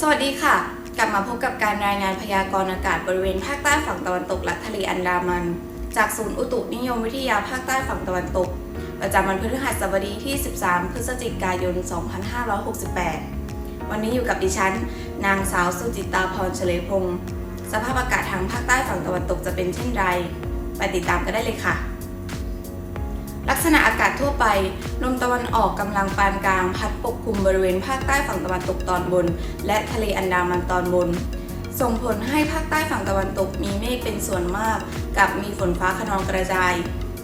สวัสดีค่ะ กลับมาพบกับการรายงานพยากรณ์อากาศบริเวณภาคใต้ฝั่งตะวันตกและทะเลอันดามัน จากศูนย์อุตุนิยมวิทยาภาคใต้ฝั่งตะวันตก ประจำวันพฤหัสบดีที่ 13 พฤศจิกายน 2568 วันนี้อยู่กับดิฉัน นางสาวสุจิตาพรเฉลยพงศ์สภาพอากาศทางภาคใต้ฝั่งตะวันตกจะเป็นเช่นไร ไปติดตามกันได้เลยค่ะ ลักษณะอากาศทั่วไปลมตะวันออกกำลังปานกลาง พัดปกคลุมบริเวณภาคใต้ฝั่งตะวันตกตอนบน และทะเลอันดามันตอนบน ส่งผลให้ภาคใต้ฝั่งตะวันตกมีเมฆเป็นส่วนมาก กับมีฝนฟ้าขนองกระจาย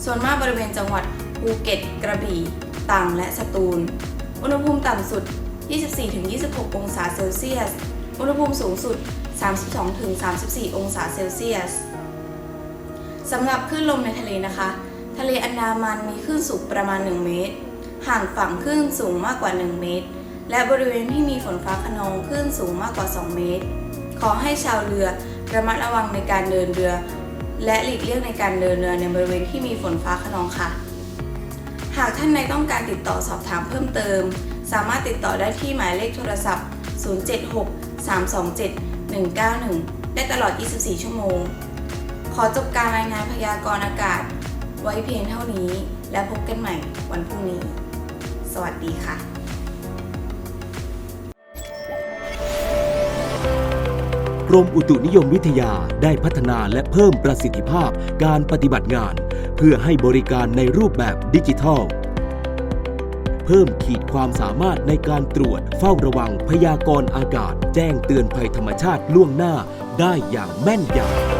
ส่วนมากบริเวณจังหวัดภูเก็ต กระบี่ตรังและสตูล อุณหภูมิต่ำสุด 24-26 องศาเซลเซียส อุณหภูมิสูงสุด 32-34 องศาเซลเซียสสำหรับคลื่นลมในทะเลนะคะ ทะเลอันดามันมีคลื่นสูงประมาณ 1 เมตร ห่างฝั่งคลื่นสูงมากกว่า 1 เมตร และบริเวณที่มีฝนฟ้าขนองคลื่นสูงมากกว่า 2 เมตร ขอให้ชาวเรือระมัดระวังในการเดินเรือ และหลีกเลี่ยงในการเดินเรือในบริเวณที่มีฝนฟ้าขนองค่ะ หากท่านใดต้องการติดต่อสอบถามเพิ่มเติม สามารถติดต่อได้ที่หมายเลขโทรศัพท์ 076 327 191 ได้ตลอด 24 ชั่วโมง ขอจบการรายงานพยากรณ์อากาศ ไว้เพียงเท่านี้ และพบกันใหม่วันพรุ่งนี้ สวัสดีค่ะกรมอุตุนิยมวิทยาได้พัฒนาและเพิ่มประสิทธิภาพการปฏิบัติงาน เพื่อให้บริการในรูปแบบดิจิทัล เพิ่มขีดความสามารถในการตรวจเฝ้าระวังพยากรณ์อากาศ แจ้งเตือนภัยธรรมชาติล่วงหน้าได้อย่างแม่นยำ